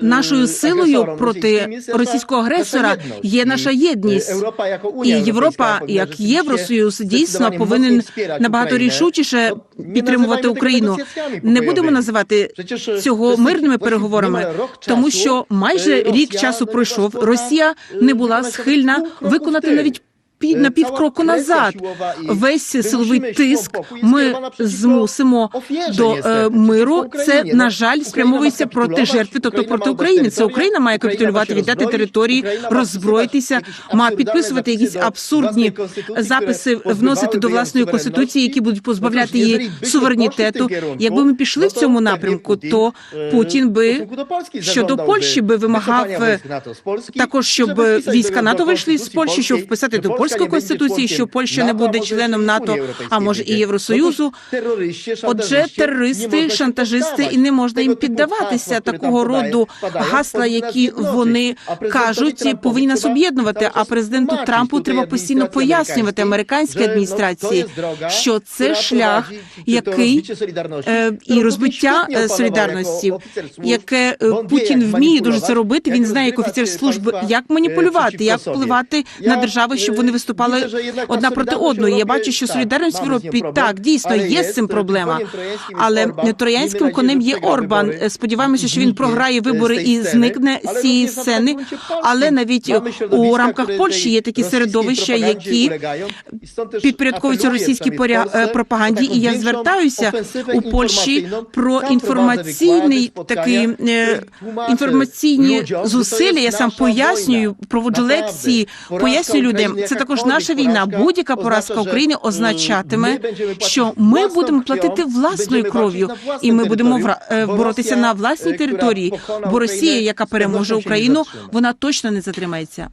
Нашою силою проти російського агресора є наша єдність. І Європа, як Євросоюз, дійсно повинен набагато рішучіше підтримувати Україну. Не будемо називати цього мирними переговорами, тому що майже рік часу пройшов. Росія не була схильна виконати навіть під на півкроку назад. Весь силовий тиск ми змусимо до е, миру. Це на жаль спрямовується проти жертви, тобто проти України. Це Україна має капітулювати, віддати території, роззброїтися, має підписувати якісь абсурдні записи, вносити до власної конституції, які будуть позбавляти її суверенітету. Якби ми пішли в цьому напрямку, то Путін би щодо Польщі би вимагав е, також, щоб війська НАТО вийшли з Польщі, щоб вписати до польської конституції, що Польща не буде членом НАТО, а може і Євросоюзу. Отже, терористи, шантажисти, і не можна їм піддаватися такого роду гасла, які вони кажуть, повинні нас об'єднувати. А президенту Трампу треба постійно пояснювати. Американській адміністрації, що це шлях, який е, і розбиття е, солідарності, яке е, Путін вміє дуже це робити. Він знає, як офіцер служби, як маніпулювати, як впливати на держави, щоб вони виступали одна проти одної. Я бачу, що солідарність в Європі так дійсно є з цим проблема, але троянським конем є Орбан. Сподіваємося, що він програє вибори і зникне з цієї сцени. Але навіть у рамках Польщі є такі середовища, які підпорядковуються російській е, пропаганді. І я звертаюся у Польщі про інформаційний такий е, інформаційні зусилля. Я сам пояснюю, проводжу лекції, пояснюю людям. Це також наша війна. Будь-яка поразка України означатиме, що ми будемо платити власною кров'ю, і ми будемо е, боротися на власній території. Бо Росія, яка переможе Україну, вона точно не затримається.